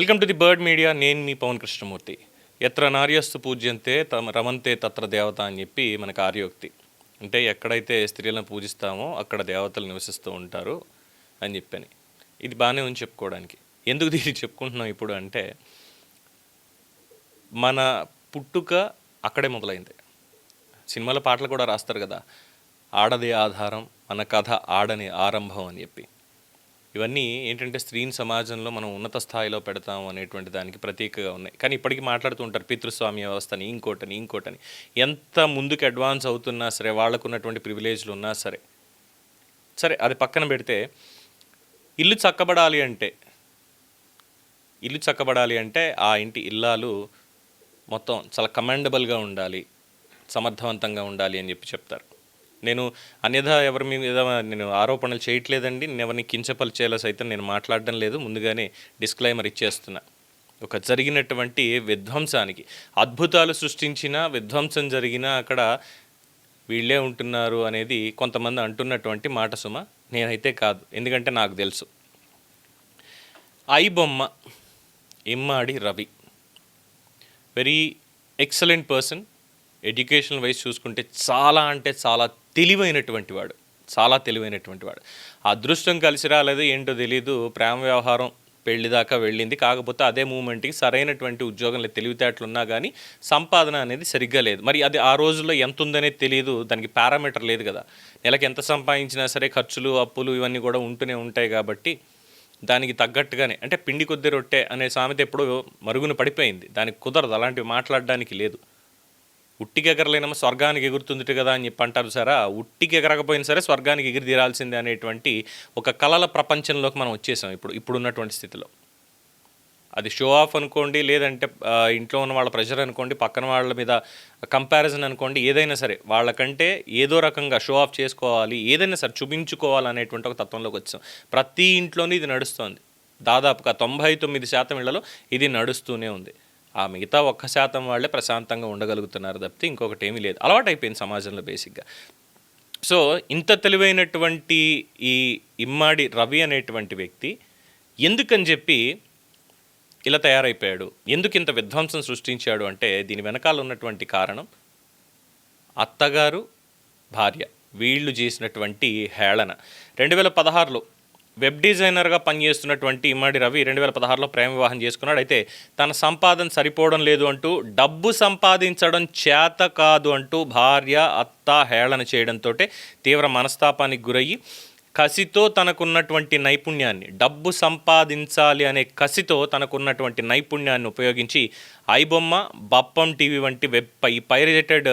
Welcome to the Bird Media. నేను మీ పవన్ కృష్ణమూర్తి. ఎత్ర నార్యస్తు పూజ్యంతే తమ రమంతే తత్ర దేవత అని చెప్పి మనకు ఆర్యోక్తి. అంటే ఎక్కడైతే స్త్రీలను పూజిస్తామో అక్కడ దేవతలు నివసిస్తూ ఉంటారు అని చెప్పని. ఇది బాగానే ఉంది చెప్పుకోవడానికి. ఎందుకు దీన్ని చెప్పుకుంటున్నాం ఇప్పుడు అంటే మన పుట్టుక అక్కడే మొదలైంది. సినిమాలో పాటలు కూడా రాస్తారు కదా ఆడదే ఆధారం మన కథ ఆడని ఆరంభం అని చెప్పి. ఇవన్నీ ఏంటంటే స్త్రీని సమాజంలో మనం ఉన్నత స్థాయిలో పెడతాం అనేటువంటి దానికి ప్రతీకగా ఉన్నాయి. కానీ ఇప్పటికీ మాట్లాడుతూ ఉంటారు పితృస్వామ్య వ్యవస్థని ఇంకోటని ఇంకోటని. ఎంత ముందుకు అడ్వాన్స్ అవుతున్నా సరే వాళ్ళకు ఉన్నటువంటి ప్రివిలేజ్లు ఉన్నా సరే సరే అది పక్కన పెడితే ఇల్లు చక్కబడాలి అంటే ఇల్లు చక్కబడాలి అంటే ఆ ఇంటి ఇల్లాలు మొత్తం చాలా కమాండబుల్గా ఉండాలి సమర్థవంతంగా ఉండాలి అని చెప్పి చెప్తారు. నేను అన్యథా ఎవరి మీద నేను ఆరోపణలు చేయట్లేదండి నేను ఎవరిని కించపరిచేలా సైతం నేను మాట్లాడడం లేదు ముందుగానే డిస్క్లైమర్ ఇచ్చేస్తున్నా. ఒక జరిగినటువంటి విధ్వంసానికి అద్భుతాలు సృష్టించిన విధ్వంసం జరిగిన అక్కడ వీళ్ళే ఉంటున్నారు అనేది కొంతమంది అంటున్నటువంటి మాట సుమ నేనైతే కాదు ఎందుకంటే నాకు తెలుసు. ఐ బొమ్మ Immadi Ravi. Very excellent person education wise చూసుకుంటే చాలా అంటే చాలా తెలివైనటువంటి వాడు. చాలా తెలివైనటువంటి వాడు. అదృష్టం కలిసి రాలేదు ఏంటో తెలీదు. ప్రేమ వ్యవహారం పెళ్ళి దాకా వెళ్ళింది. కాకపోతే అదే మూమెంట్కి సరైనటువంటి ఉద్యోగంలో తెలివితేటలు ఉన్నా కానీ సంపాదన అనేది సరిగ్గా లేదు. మరి అది ఆ రోజుల్లో ఎంత ఉందనేది తెలియదు దానికి పారామీటర్ లేదు కదా. నెలకి ఎంత సంపాదించినా సరే ఖర్చులు అప్పులు ఇవన్నీ కూడా ఉంటూనే ఉంటాయి కాబట్టి దానికి తగ్గట్టుగానే అంటే పిండి కొద్ది రొట్టె అనే సామెత ఎప్పుడో మరుగున పడిపోయింది. దానికి కుదరదు. అలాంటివి మాట్లాడడానికి లేదు. ఉట్టికి ఎగరలేనమ్మ స్వర్గానికి ఎగురుతుంది కదా అని చెప్పి అంటారు సరే. ఉట్టికి ఎగరకపోయినా సరే స్వర్గానికి ఎగిరి తీరాల్సిందే అనేటువంటి ఒక కళల ప్రపంచంలోకి మనం వచ్చేసాం ఇప్పుడు ఇప్పుడున్నటువంటి స్థితిలో. అది షో ఆఫ్ అనుకోండి లేదంటే ఇంట్లో ఉన్న వాళ్ళ ప్రెషర్ అనుకోండి పక్కన వాళ్ళ మీద కంపారిజన్ అనుకోండి ఏదైనా సరే వాళ్ళకంటే ఏదో రకంగా షో ఆఫ్ చేసుకోవాలి ఏదైనా సరే చూపించుకోవాలి అనేటువంటి ఒక తత్వంలోకి వచ్చాం. ప్రతి ఇంట్లోనూ ఇది నడుస్తోంది. దాదాపుగా తొంభై తొమ్మిది శాతం ఇళ్ళలో ఇది నడుస్తూనే ఉంది. ఆ మిగతా ఒక్క శాతం వాళ్ళే ప్రశాంతంగా ఉండగలుగుతున్నారు తప్పితే ఇంకొకటి ఏమీ లేదు. అలవాటు అయిపోయింది సమాజంలో బేసిక్గా. సో ఇంత తెలివైనటువంటి ఈ ఇమ్మాడి రవి అనేటువంటి వ్యక్తి ఎందుకని చెప్పి ఇలా తయారైపోయాడు? ఎందుకు ఇంత విధ్వంసం సృష్టించాడు అంటే దీని వెనకాల ఉన్నటువంటి కారణం అత్తగారు భార్య. వీళ్ళు చేసినటువంటి హేళన. రెండు వేల పదహారులో వెబ్ డిజైనర్గా పనిచేస్తున్నటువంటి ఇమ్మడి రవి రెండు వేల పదహారులో ప్రేమ వివాహం చేసుకున్నాడు. అయితే తన సంపాదన సరిపోవడం లేదు అంటూ డబ్బు సంపాదించడం చేత కాదు అంటూ భార్య అత్త హేళన చేయడంతో తీవ్ర మనస్తాపానికి గురయ్యి కసితో తనకున్నటువంటి నైపుణ్యాన్ని డబ్బు సంపాదించాలి అనే కసితో తనకున్నటువంటి నైపుణ్యాన్ని ఉపయోగించి ఐబొమ్మ బప్పం టీవీ వంటి వెబ్ పై పైరేటెడ్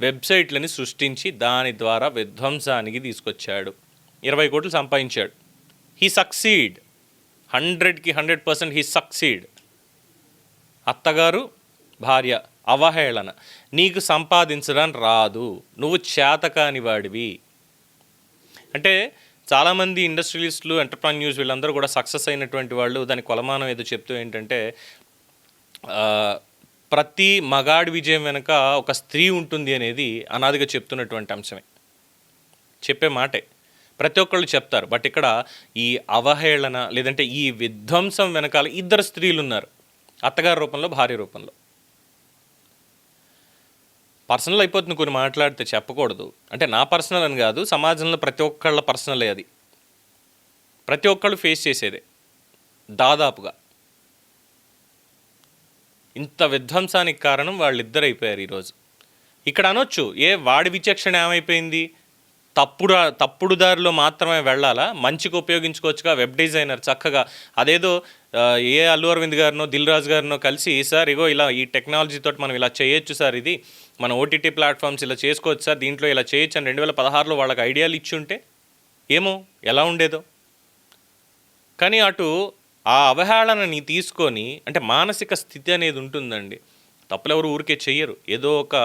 వెబ్సైట్లని సృష్టించి దాని ద్వారా విధ్వంసానికి తీసుకొచ్చాడు. ఇరవై కోట్లు సంపాదించాడు. హీ సక్సీడ్ హండ్రెడ్కి హండ్రెడ్ పర్సెంట్ హీ సక్సీడ్ అత్తగారు భార్య అవహేళన. నీకు సంపాదించడం రాదు. నువ్వు చేతకాని వాడివి. అంటే చాలామంది ఇండస్ట్రియలిస్టులు ఎంటర్ప్రాన్యూస్ వీళ్ళందరూ కూడా సక్సెస్ అయినటువంటి వాళ్ళు దాని కొలమానం ఏదో చెప్తూ ఏంటంటే ప్రతి మగాడి విజయం వెనుక ఒక స్త్రీ ఉంటుంది అనేది అనాదిగా చెప్తున్నటువంటి అంశమే. చెప్పే మాటే. ప్రతి ఒక్కళ్ళు చెప్తారు. బట్ ఇక్కడ ఈ అవహేళన లేదంటే ఈ విధ్వంసం వెనకాల ఇద్దరు స్త్రీలు ఉన్నారు అత్తగారి రూపంలో భార్య రూపంలో. పర్సనల్ అయిపోతుంది కొన్ని మాట్లాడితే చెప్పకూడదు. అంటే నా పర్సనల్ అని కాదు సమాజంలో ప్రతి ఒక్కళ్ళ పర్సనలే అది. ప్రతి ఒక్కళ్ళు ఫేస్ చేసేదే. దాదాపుగా. ఇంత విధ్వంసానికి కారణం వాళ్ళిద్దరు అయిపోయారు ఈరోజు. ఇక్కడ అనొచ్చు ఏ వాడి విచక్షణ ఏమైపోయింది? తప్పుడు తప్పుడు దారిలో మాత్రమే వెళ్ళాలా? మంచికి ఉపయోగించుకోవచ్చుగా వెబ్ డిజైనర్ చక్కగా. అదేదో ఏ అల్లు అరవింద్ గారినో దిల్ రాజు గారినో కలిసి సార్ ఇగో ఇలా ఈ టెక్నాలజీతో మనం ఇలా చేయొచ్చు సార్ ఇది. మన ఓటీటీ ప్లాట్ఫామ్స్ ఇలా చేసుకోవచ్చు సార్ దీంట్లో ఇలా చేయొచ్చు అని రెండు వేల పదహారులో వాళ్ళకి ఐడియాలు ఇచ్చి ఉంటే ఏమో ఎలా ఉండేదో. కానీ అటు ఆ అవహేళనని తీసుకొని అంటే మానసిక స్థితి అనేది ఉంటుందండి. తప్పులెవరు ఊరికే చెయ్యరు. ఏదో ఒక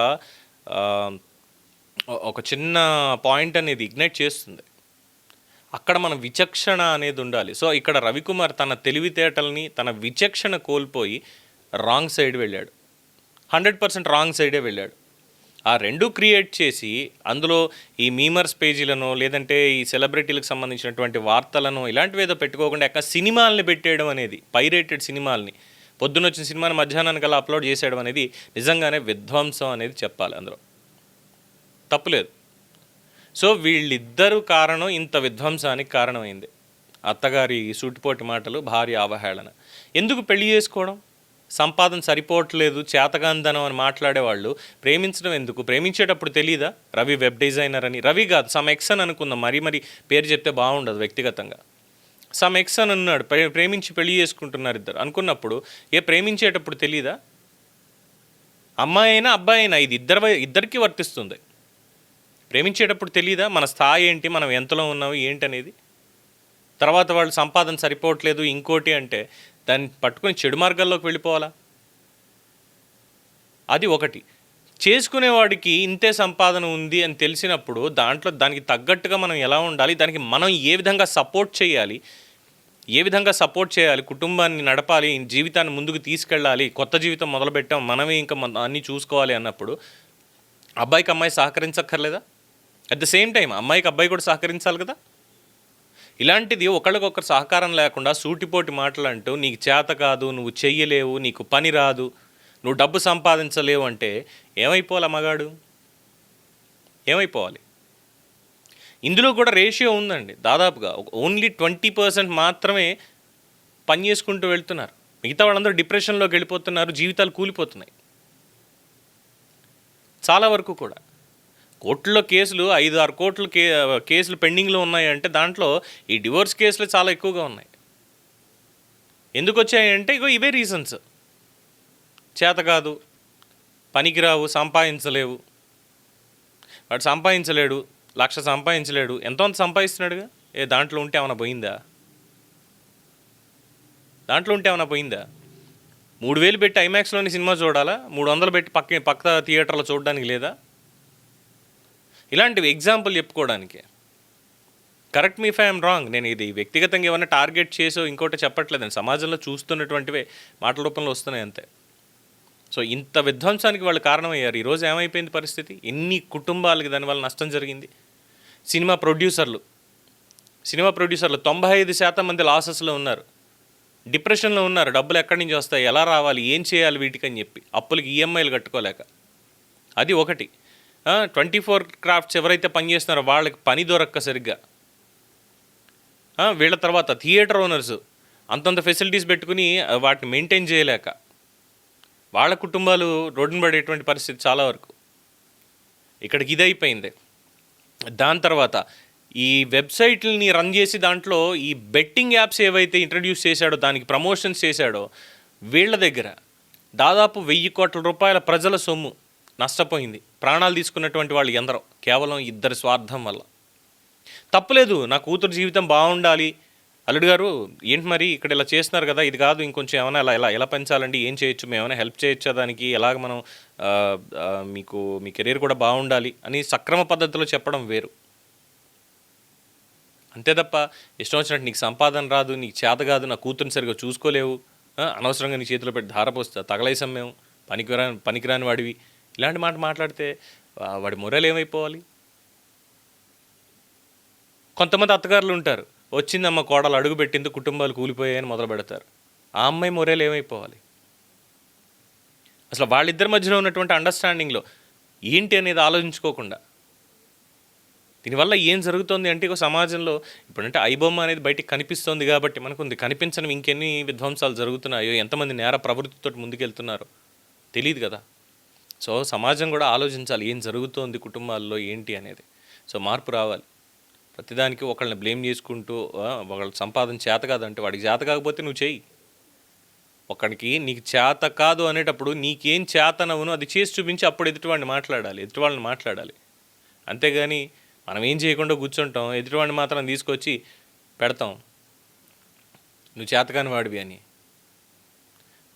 ఒక చిన్న పాయింట్ అనేది ఇగ్నైట్ చేస్తుంది. అక్కడ మన విచక్షణ అనేది ఉండాలి. సో ఇక్కడ రవికుమార్ తన తెలివితేటల్ని తన విచక్షణ కోల్పోయి రాంగ్ సైడ్ వెళ్ళాడు. హండ్రెడ్ పర్సెంట్ రాంగ్ సైడే వెళ్ళాడు. ఆ రెండు క్రియేట్ చేసి అందులో ఈ మీమర్స్ పేజీలను లేదంటే ఈ సెలబ్రిటీలకు సంబంధించినటువంటి వార్తలను ఇలాంటివి ఏదో పెట్టుకోకుండా ఎక్కడ సినిమాల్ని పెట్టేయడం అనేది పైరేటెడ్ సినిమాల్ని పొద్దున్న వచ్చిన సినిమాని మధ్యాహ్నానికల్లా అప్లోడ్ చేసేయడం అనేది నిజంగానే విధ్వంసం అనేది చెప్పాలి అందులో. తప్పులేదు. సో వీళ్ళిద్దరూ కారణం ఇంత విధ్వంసానికి కారణమైంది. అత్తగారి సూటిపోటి మాటలు భార్య అవహేళన. ఎందుకు పెళ్ళి చేసుకోవడం? సంపాదన సరిపోవట్లేదు చేతగాంధనం అని మాట్లాడేవాళ్ళు ప్రేమించడం ఎందుకు? ప్రేమించేటప్పుడు తెలియదా రవి వెబ్ డిజైనర్ అని. రవి కాదు సమ్ ఎక్స్ అని అనుకుందాం. మరీ మరి పేరు చెప్తే బాగుండదు వ్యక్తిగతంగా. సమ్ ఎక్స్ అని అన్నాడు ప్రేమించి పెళ్ళి చేసుకుంటున్నారు ఇద్దరు. అనుకున్నప్పుడు ఏ ప్రేమించేటప్పుడు తెలియదా అమ్మాయి అయినా అబ్బాయి అయినా ఇది ఇద్దరు ఇద్దరికీ వర్తిస్తుంది. ప్రేమించేటప్పుడు తెలియదా మన స్థాయి ఏంటి? మనం ఎంతలో ఉన్నాము? ఏంటి అనేది తర్వాత వాళ్ళు సంపాదన సరిపోవట్లేదు ఇంకోటి అంటే దాన్ని పట్టుకొని చెడు మార్గాల్లోకి వెళ్ళిపోవాలా? అది ఒకటి. చేసుకునేవాడికి ఇంతే సంపాదన ఉంది అని తెలిసినప్పుడు దాంట్లో దానికి తగ్గట్టుగా మనం ఎలా ఉండాలి? దానికి మనం ఏ విధంగా సపోర్ట్ చేయాలి? ఏ విధంగా సపోర్ట్ చేయాలి? కుటుంబాన్ని నడపాలి? జీవితాన్ని ముందుకు తీసుకెళ్ళాలి? కొత్త జీవితం మొదలుపెట్టాం మనమే ఇంకా అన్నీ చూసుకోవాలి అన్నప్పుడు అబ్బాయికి అమ్మాయి సహకరించక్కర్లేదా? అట్ ద సేమ్ టైం అమ్మాయికి అబ్బాయి కూడా సహకరించాలి కదా? ఇలాంటిది ఒకళ్ళకొకరు సహకారం లేకుండా సూటిపోటి మాటలు అంటూ నీకు చేత కాదు నువ్వు చెయ్యలేవు నీకు పని రాదు నువ్వు డబ్బు సంపాదించలేవు అంటే ఏమైపోవాలి మగాడు? ఏమైపోవాలి? ఇందులో కూడా రేషియో ఉందండి. దాదాపుగా ఓన్లీ ట్వంటీ పర్సెంట్ మాత్రమే పని చేసుకుంటూ వెళ్తున్నారు. మిగతా వాళ్ళందరూ డిప్రెషన్లోకి వెళ్ళిపోతున్నారు జీవితాలు కూలిపోతున్నాయి. చాలా వరకు కూడా. కోర్టులో కేసులు ఐదు ఆరు కోట్ల కే కేసులు పెండింగ్లో ఉన్నాయంటే దాంట్లో ఈ డివోర్స్ కేసులు చాలా ఎక్కువగా ఉన్నాయి. ఎందుకు వచ్చాయంటే ఇగో ఇవే రీజన్స్ చేత కాదు పనికిరావు సంపాదించలేవు. వాడు సంపాదించలేడు లక్ష సంపాదించలేడు ఎంతమంది సంపాదిస్తున్నాడుగా? ఏ దాంట్లో ఉంటే ఏమైనా పోయిందా? దాంట్లో ఉంటే ఏమైనా పోయిందా? మూడు వేలు పెట్టి ఐమాక్స్లోని సినిమా చూడాలా? మూడు వందలు పెట్టి పక్క పక్క థియేటర్లో చూడడానికి లేదా? ఇలాంటివి ఎగ్జాంపుల్ చెప్పుకోవడానికి. కరెక్ట్ మీ ఐఎమ్ రాంగ్ నేను ఇది వ్యక్తిగతంగా ఏమైనా టార్గెట్ చేసో ఇంకోటి చెప్పట్లేదండి సమాజంలో చూస్తున్నటువంటివే మాటల రూపంలో వస్తున్నాయి అంతే. సో ఇంత విధ్వంసానికి వాళ్ళు కారణమయ్యారు. ఈరోజు ఏమైపోయింది పరిస్థితి? ఎన్ని కుటుంబాలకి దానివల్ల నష్టం జరిగింది? సినిమా ప్రొడ్యూసర్లు. సినిమా ప్రొడ్యూసర్లు తొంభై ఐదు శాతం మంది లాసెస్లో ఉన్నారు. డిప్రెషన్లో ఉన్నారు. డబ్బులు ఎక్కడి నుంచి వస్తాయి? ఎలా రావాలి? ఏం చేయాలి వీటికని చెప్పి. అప్పులకి ఈఎంఐలు కట్టుకోలేక. అది ఒకటి. ట్వంటీ ఫోర్ క్రాఫ్ట్స్ ఎవరైతే పనిచేస్తున్నారో వాళ్ళకి పని దొరక్క సరిగ్గా. వీళ్ళ తర్వాత థియేటర్ ఓనర్స్ అంతంత ఫెసిలిటీస్ పెట్టుకుని వాటిని మెయింటైన్ చేయలేక వాళ్ళ కుటుంబాలు రోడ్డున పడేటువంటి పరిస్థితి చాలా వరకు. ఇక్కడికి ఇదైపోయింది దాని తర్వాత ఈ వెబ్సైట్లని రన్ చేసి దాంట్లో ఈ బెట్టింగ్ యాప్స్ ఏవైతే ఇంట్రడ్యూస్ చేశాడో దానికి ప్రమోషన్స్ చేశాడో వీళ్ళ దగ్గర దాదాపు వెయ్యి కోట్ల రూపాయల ప్రజల సొమ్ము నష్టపోయింది. ప్రాణాలు తీసుకున్నటువంటి వాళ్ళు ఎందరో. కేవలం ఇద్దరి స్వార్థం వల్ల. తప్పులేదు. నా కూతురు జీవితం బాగుండాలి. అల్లుడు గారు ఏంటి మరి ఇక్కడ ఇలా చేస్తున్నారు కదా? ఇది కాదు ఇంకొంచెం ఏమైనా ఇలా ఎలా ఎలా పెంచాలండి? ఏం చేయొచ్చు? మేము ఏమైనా హెల్ప్ చేయొచ్చా దానికి? ఎలాగ మనం మీకు మీ కెరీర్ కూడా బాగుండాలి అని సక్రమ పద్ధతిలో చెప్పడం వేరు. అంతే తప్ప ఇష్టం వచ్చినట్టు నీకు సంపాదన రాదు నీకు చేత కాదు నా కూతురుని సరిగా చూసుకోలేవు. అనవసరంగా నీ చేతిలో పెట్టి ధారపోస్తా తగలేసాం మేము. పనికిరా పనికిరాని వాడివి. ఇలాంటి మాట మాట్లాడితే వాడి మొరలు ఏమైపోవాలి? కొంతమంది అత్తగారులు ఉంటారు వచ్చిందమ్మ కోడలు అడుగు పెట్టింది కుటుంబాలు కూలిపోయాయని మొదలు పెడతారు. ఆ అమ్మాయి మొరేలు ఏమైపోవాలి? అసలు వాళ్ళిద్దరి మధ్యలో ఉన్నటువంటి అండర్స్టాండింగ్లో ఏంటి అనేది ఆలోచించుకోకుండా దీనివల్ల ఏం జరుగుతుంది అంటే ఒక సమాజంలో ఇప్పుడంటే ఐబొమ్మ అనేది బయటికి కనిపిస్తోంది కాబట్టి మనకుంది. కనిపించడం ఇంకెన్ని విధ్వంసాలు జరుగుతున్నాయో ఎంతమంది నేర ప్రవృత్తితో ముందుకెళ్తున్నారో తెలియదు కదా. సో సమాజం కూడా ఆలోచించాలి ఏం జరుగుతోంది కుటుంబాల్లో ఏంటి అనేది. సో మార్పు రావాలి. ప్రతిదానికి ఒకళ్ళని బ్లేమ్ చేసుకుంటూ ఒకళ్ళ సంపాదన చేత కాదంటే వాడికి చేత కాకపోతే నువ్వు చేయి. ఒకడికి నీకు చేత కాదు అనేటప్పుడు నీకేం చేతనవును అది చేసి చూపించి అప్పుడు ఎదుటివాడిని మాట్లాడాలి ఎదుటివాళ్ళని మాట్లాడాలి. అంతేగాని మనం ఏం చేయకుండా కూర్చుంటాం ఎదుటివాడిని మాత్రం తీసుకొచ్చి పెడతాం. నువ్వు చేతకాని వాడివి అని.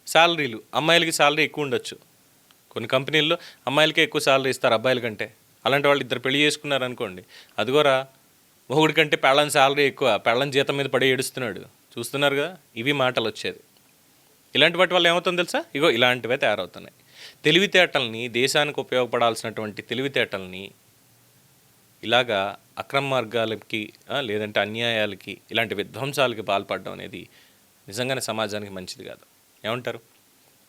శాలరీలు అమ్మాయిలకి శాలరీ ఎక్కువ ఉండొచ్చు. కొన్ని కంపెనీల్లో అమ్మాయిలకే ఎక్కువ శాలరీ ఇస్తారు అబ్బాయిల కంటే. అలాంటి వాళ్ళు ఇద్దరు పెళ్ళి చేసుకున్నారు అనుకోండి అదిగోరా మొగుడి కంటే పెళ్ళని శాలరీ ఎక్కువ పెళ్ళని జీతం మీద పడి ఏడుస్తున్నాడు. చూస్తున్నారు కదా ఇవి మాటలు వచ్చేది. ఇలాంటి వాటి వల్ల ఏమవుతుందో తెలుసా? ఇగో ఇలాంటివే తయారవుతున్నాయి. తెలివితేటల్ని దేశానికి ఉపయోగపడాల్సినటువంటి తెలివితేటల్ని ఇలాగా అక్రమ మార్గాలకి లేదంటే అన్యాయాలకి ఇలాంటి విధ్వంసాలకి పాల్పడడం అనేది నిజంగానే సమాజానికి మంచిది కాదు. ఏమంటారు?